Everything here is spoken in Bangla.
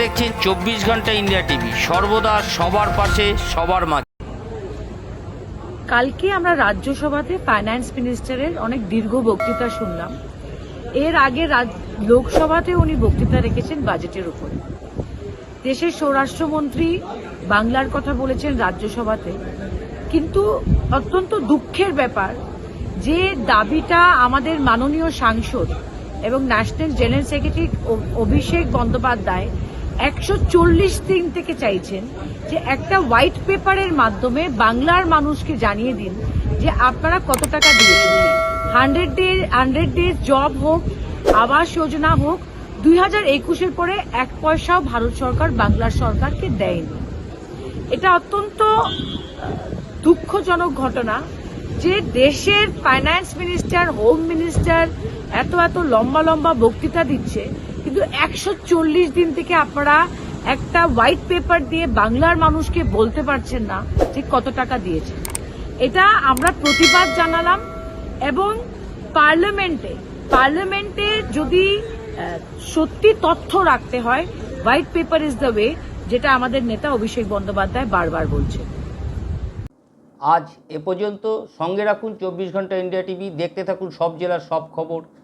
দেখছেন চব্বিশ ঘণ্টা ইন্ডিয়া টিভি। সর্বদা সবার পাশে, সবার মাঝে। কালকে আমরা রাজ্যসভাতে ফাইন্যান্স মিনিস্টারের অনেক দীর্ঘ বক্তৃতা শুনলাম। এর আগে লোকসভাতে উনি বক্তৃতা রেখেছেন বাজেটের উপরে। দেশের স্বরাষ্ট্রমন্ত্রী বাংলার কথা বলেছেন রাজ্যসভাতে। কিন্তু অত্যন্ত দুঃখের ব্যাপার যে দাবিটা আমাদের মাননীয় সাংসদ এবং national general secretary Abhishek Bandyopadhyay একশো চল্লিশ দিন থেকে চাইছেন যে একটা হোয়াইট পেপারের মাধ্যমে বাংলার মানুষকে জানিয়ে দিন যে আপনারা কত টাকা দিয়েছেন। Hundred day hundred days job হোক, আবাস যোজনা হোক, দুই হাজার একুশের পরে এক পয়সাও ভারত সরকার বাংলার সরকারকে দেয়নি। এটা অত্যন্ত দুঃখজনক ঘটনা যে দেশের ফাইন্যান্স মিনিস্টার হোম মিনিস্টার এত এত লম্বা লম্বা বক্তৃতা দিচ্ছে কিন্তু একশো চল্লিশ দিন থেকে আপনারা একটা হোয়াইট পেপার দিয়ে বাংলার মানুষকে বলতে পারছেন না যে কত টাকা দিয়েছে এটা আমরা প্রতিবাদ জানালাম এবং পার্লামেন্টে পার্লামেন্টে যদি সত্যি তথ্য রাখতে হয় white paper is the way যেটা আমাদের নেতা অভিষেক বন্দ্যোপাধ্যায় বারবার বলছে আজ এ পর্যন্ত সঙ্গে রাখুন চব্বিশ ঘণ্টা ইন্ডিয়া টিভি, দেখতে থাকুন সব জেলার সব খবর।